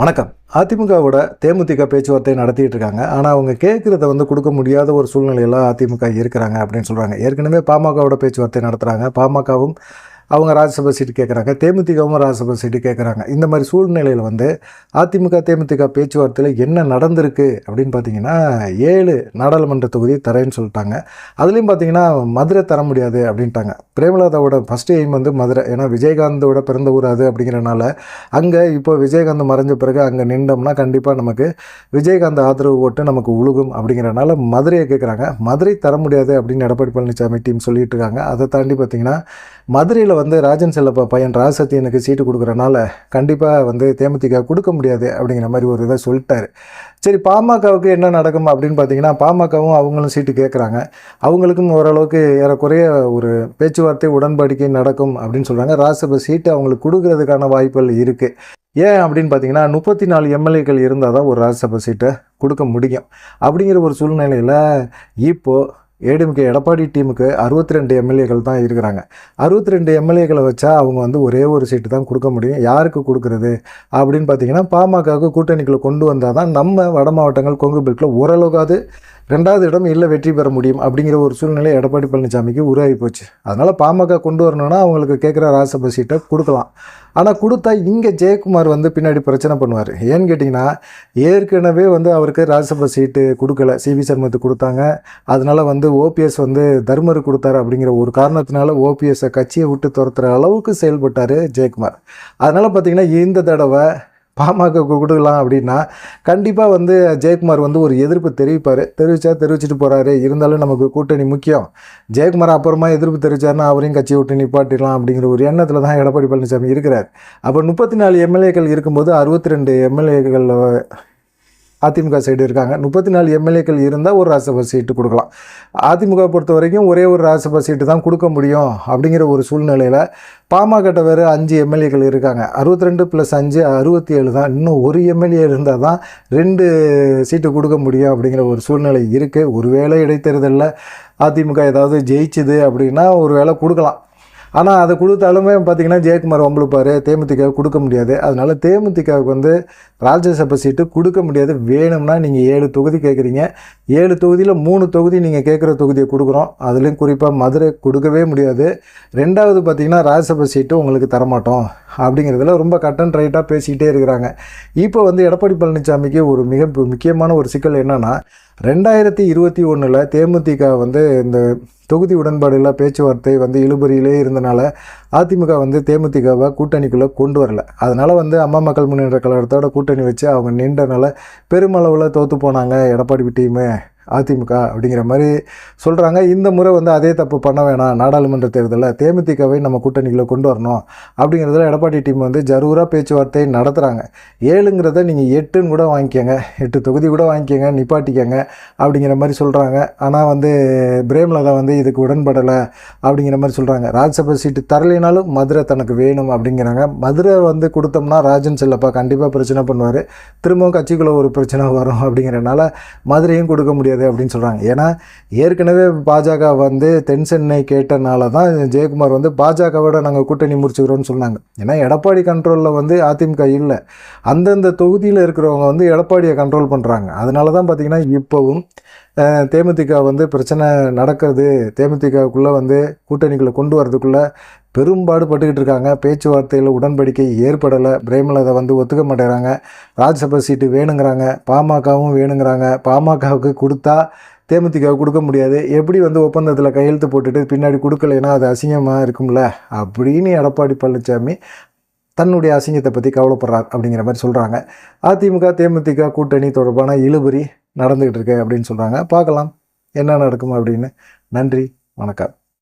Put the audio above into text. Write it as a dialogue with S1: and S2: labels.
S1: வணக்கம். அதிமுகவோட தேமுதிக பேச்சுவார்த்தை நடத்திட்டு இருக்காங்க. ஆனால் அவங்க கேட்குறத வந்து கொடுக்க முடியாத ஒரு சூழ்நிலையில் அதிமுக இருக்கிறாங்க அப்படின்னு சொல்கிறாங்க ஏற்கனவே பாமகவோட பேச்சுவார்த்தை நடத்துகிறாங்க பாமகவும் அவங்க ராஜ்யசபா சீட்டு கேட்குறாங்க தேமுதிகவும் ராஜ்யசபா சீட்டு கேட்குறாங்க இந்த மாதிரி சூழ்நிலையில் வந்து அதிமுக தேமுதிக பேச்சுவார்த்தையில் என்ன நடந்திருக்கு அப்படின்னு பார்த்தீங்கன்னா ஏழு நாடாளுமன்ற தொகுதி தரேன்னு சொல்லிட்டாங்க. அதுலேயும் பார்த்தீங்கன்னா மதுரை தர முடியாது அப்படின்ட்டாங்க. பிரேமலதாவோட ஃபஸ்ட்டு எய்ம் வந்து மதுரை. ஏன்னா விஜயகாந்தோட பிறந்த ஊர் அது அப்படிங்கிறனால அங்கே இப்போ விஜயகாந்த் மறைஞ்ச பிறகு அங்கே நின்றோம்னா கண்டிப்பாக நமக்கு விஜயகாந்த் ஆதரவு ஓட்டு நமக்கு உழுகும் அப்படிங்கிறனால மதுரையை கேட்குறாங்க மதுரை தர முடியாது அப்படின்னு எடப்பாடி பழனிசாமி டீம் சொல்லிட்டு இருக்காங்க. அதை தாண்டி பார்த்தீங்கன்னா மதுரையில் வந்து ராஜன் செல்லப்பா பையன் ராசத்தியனுக்கு சீட்டு கொடுக்குறனால கண்டிப்பாக வந்து தேமுதிக கொடுக்க முடியாது அப்படிங்கிற மாதிரி ஒரு இதை சொல்லிட்டார். சரி பாமகவுக்கு என்ன நடக்கும் அப்படின்னு பார்த்தீங்கன்னா பாமகவும் அவங்களும் சீட்டு கேட்குறாங்க அவங்களுக்கும் ஓரளவுக்கு ஏறக்குறைய ஒரு பேச்சுவார்த்தை உடன்படிக்கை நடக்கும் அப்படின்னு சொல்கிறாங்க ராஜசபை சீட்டு அவங்களுக்கு கொடுக்கறதுக்கான வாய்ப்புகள் இருக்குது ஏன் அப்படின்னு பார்த்தீங்கன்னா முப்பத்தி நாலு எம்எல்ஏக்கள் இருந்தால் தான் ஒரு ராஜ்யசபா சீட்டை கொடுக்க முடியும். அப்படிங்கிற ஒரு சூழ்நிலையில் இப்போது ஏடிஎம்கே எடப்பாடி டீமுக்கு அறுபத்தி ரெண்டு எம்எல்ஏக்கள் தான் இருக்கிறாங்க. அறுபத்தி ரெண்டு எம்எல்ஏக்களை வச்சா அவங்க வந்து ஒரே ஒரு சீட்டு தான் கொடுக்க முடியும். யாருக்கு கொடுக்குறது? அப்படின்னு பார்த்தீங்கன்னா பாமகவுக்கு கூட்டணிக்குள்ளே கொண்டு வந்தால் தான் நம்ம வட மாவட்டங்கள் கொங்கு பெல்ட்டில் ஓரளவுக்காவது ரெண்டாவது இடம் இல்லை வெற்றி பெற முடியும் அப்படிங்கிற ஒரு சூழ்நிலை எடப்பாடி பழனிசாமிக்கு உருவாகி போச்சு. அதனால் பாமக கொண்டு வரணும்னா அவங்களுக்கு கேட்குற ராஜ்யசபா சீட்டை கொடுக்கலாம். ஆனால் கொடுத்தா இங்கே ஜெயக்குமார் வந்து பின்னாடி பிரச்சனை பண்ணுவார். ஏன்னு கேட்டிங்கன்னா ஏற்கனவே வந்து அவருக்கு ராஜ்யசபா சீட்டு கொடுக்கல. சிவி சர்மத்துக்கு கொடுத்தாங்க. அதனால வந்து ஓபிஎஸ் வந்து தர்மர் கொடுத்தாரு அப்படிங்கிற ஒரு காரணத்தினால ஓபிஎஸ்ஸை கட்சியை விட்டு துரத்துகிற அளவுக்கு செயல்பட்டார் ஜெயக்குமார். அதனால் பார்த்தீங்கன்னா இந்த தடவை பாமக கொடுக்கலாம் அப்படின்னா கண்டிப்பாக வந்து ஜெயக்குமார் வந்து ஒரு எதிர்ப்பு தெரிவிப்பார். தெரிவித்தா தெரிவிச்சிட்டு போகிறாரு இருந்தாலும் நமக்கு கூட்டணி முக்கியம். ஜெயக்குமார் அப்புறமா எதிர்ப்பு தெரிவிச்சாருன்னா அவரையும் கட்சி விட்டு நிப்பாட்டிடலாம் அப்படிங்கிற ஒரு எண்ணத்தில் தான் எடப்பாடி பழனிசாமி இருக்கிறார். அப்போ முப்பத்தி நாலு எம்எல்ஏக்கள் இருக்கும்போது அறுபத்தி ரெண்டு எம்எல்ஏக்கள் அதிமுக சைடு இருக்காங்க. முப்பத்தி நாலு எம்எல்ஏக்கள் இருந்தால் ஒரு ராஜ்யசபா சீட்டு கொடுக்கலாம். அதிமுக பொறுத்த வரைக்கும் ஒரே ஒரு ராஜ்யசபா சீட்டு தான் கொடுக்க முடியும் அப்படிங்கிற ஒரு சூழ்நிலையில் பாமகட்ட வேறு அஞ்சு எம்எல்ஏக்கள் இருக்காங்க. அறுபத்தி ரெண்டு ப்ளஸ் அஞ்சு அறுபத்தி ஏழு தான். இன்னும் ஒரு எம்எல்ஏ இருந்தால் தான் ரெண்டு சீட்டு கொடுக்க முடியும் அப்படிங்கிற ஒரு சூழ்நிலை இருக்குது ஒருவேளை இடைத்தேர்தலில் அதிமுக ஏதாவது ஜெயிச்சுது அப்படின்னா ஒரு வேளை கொடுக்கலாம். ஆனால் அதை கொடுத்தாலுமே பார்த்தீங்கன்னா ஜெயக்குமார் வம்பளுப்பார். தேமுதிக கொடுக்க முடியாது. அதனால் தேமுதிகவுக்கு வந்து ராஜ்யசபா சீட்டு கொடுக்க முடியாது. வேணும்னா நீங்கள் ஏழு தொகுதி கேட்குறீங்க ஏழு தொகுதியில் மூணு தொகுதி நீங்கள் கேட்குற தொகுதியை கொடுக்குறோம். அதுலேயும் குறிப்பாக மதுரை கொடுக்கவே முடியாது. ரெண்டாவது பார்த்தீங்கன்னா ராஜ்யசபா சீட்டு உங்களுக்கு தரமாட்டோம். அப்படிங்கிறதுல ரொம்ப கட் அண்ட் ரைட்டாக பேசிக்கிட்டே இருக்கிறாங்க. இப்போ வந்து எடப்பாடி பழனிசாமிக்கு ஒரு மிக முக்கியமான ஒரு சிக்கல் என்னென்னா ரெண்டாயிரத்தி இருபத்தி ஒன்றில் தேமுதிக வந்து இந்த தொகுதி உடன்பாடுல பேச்சுவார்த்தை வந்து இழுபறியிலே இருந்தனால அதிமுக வந்து தேமுதிகவை கூட்டணிக்குள்ளே கொண்டு வரல. அதனால் வந்து அம்மா மக்கள் முன்னேற்ற கழகத்தோட கூட்டணி வச்சு அவங்க நின்றனால பெருமளவில் தோற்று போனாங்க எடப்பாடி டீமு. அதிமுக அப்படிங்கிற மாதிரி சொல்கிறாங்க இந்த முறை வந்து அதே தப்பு பண்ண வேணாம். நாடாளுமன்ற தேர்தலில் தேமுதிகவை நம்ம கூட்டணிக்குள்ளே கொண்டு வரணும் அப்படிங்கிறதுல எடப்பாடி டீம் வந்து ஜரூராக பேச்சுவார்த்தை நடத்துகிறாங்க ஏழுங்கிறத நீங்கள் எட்டுன்னு கூட வாங்கிக்கோங்க. எட்டு தொகுதி கூட வாங்கிக்கோங்க. நிப்பாட்டிக்கங்க அப்படிங்கிற மாதிரி சொல்கிறாங்க ஆனால் வந்து பிரேமலதா வந்து இதுக்கு உடன்படலை அப்படிங்கிற மாதிரி சொல்கிறாங்க ராஜ்யசபா சீட்டு தரலைனாலும் மதுரை தனக்கு வேணும் அப்படிங்கிறாங்க. மதுரை வந்து கொடுத்தோம்னா ராஜன் செல்லப்பா கண்டிப்பாக பிரச்சனை பண்ணுவார். திரும்பவும் கட்சிக்குள்ளே ஒரு பிரச்சனை வரும் அப்படிங்கிறனால மதுரையும் கொடுக்க முடியாது. அப்படின்னு சொல்கிறாங்க ஏன்னா ஏற்கனவே பாஜக வந்து தென் சென்னை கேட்டனால தான் ஜெயக்குமார் வந்து பாஜகவோட நாங்கள் கூட்டணி முடிச்சுக்கிறோன்னு சொன்னாங்க. ஏன்னா எடப்பாடி கண்ட்ரோலில் வந்து அதிமுக இல்லை. அந்தந்த தொகுதியில் இருக்கிறவங்க வந்து எடப்பாடியை கண்ட்ரோல் பண்ணுறாங்க அதனால தான் பார்த்திங்கன்னா இப்போவும் தேமுதிக வந்து பிரச்சனை நடக்கிறது. தேமுதிகவுக்குள்ளே வந்து கூட்டணிக்குள்ளே கொண்டு வரதுக்குள்ளே பெரும்பாடு பட்டுக்கிட்டு இருக்காங்க. பேச்சுவார்த்தையில் உடன்படிக்கை ஏற்படலை. பிரேமலதை வந்து ஒத்துக்க மாட்டேறாங்க. ராஜ்யசபா சீட்டு வேணுங்கிறாங்க. பாமகவும் வேணுங்கிறாங்க. பாமகவுக்கு கொடுத்தா தேமுதிக கொடுக்க முடியாது. எப்படி வந்து ஒப்பந்தத்தில் கையெழுத்து போட்டுட்டு பின்னாடி கொடுக்கலைன்னா அது அசிங்கமாக இருக்கும்ல? அப்படின்னு எடப்பாடி பழனிசாமி தன்னுடைய அசிங்கத்தை பற்றி கவலைப்படுறார் அப்படிங்கிற மாதிரி சொல்கிறாங்க அதிமுக தேமுதிக கூட்டணி தொடர்பான இழுபறி நடந்துக்கிட்டு இருக்கு அப்படின்னு சொல்கிறாங்க பார்க்கலாம். என்ன நடக்கும் அப்படின்னு. நன்றி. வணக்கம்.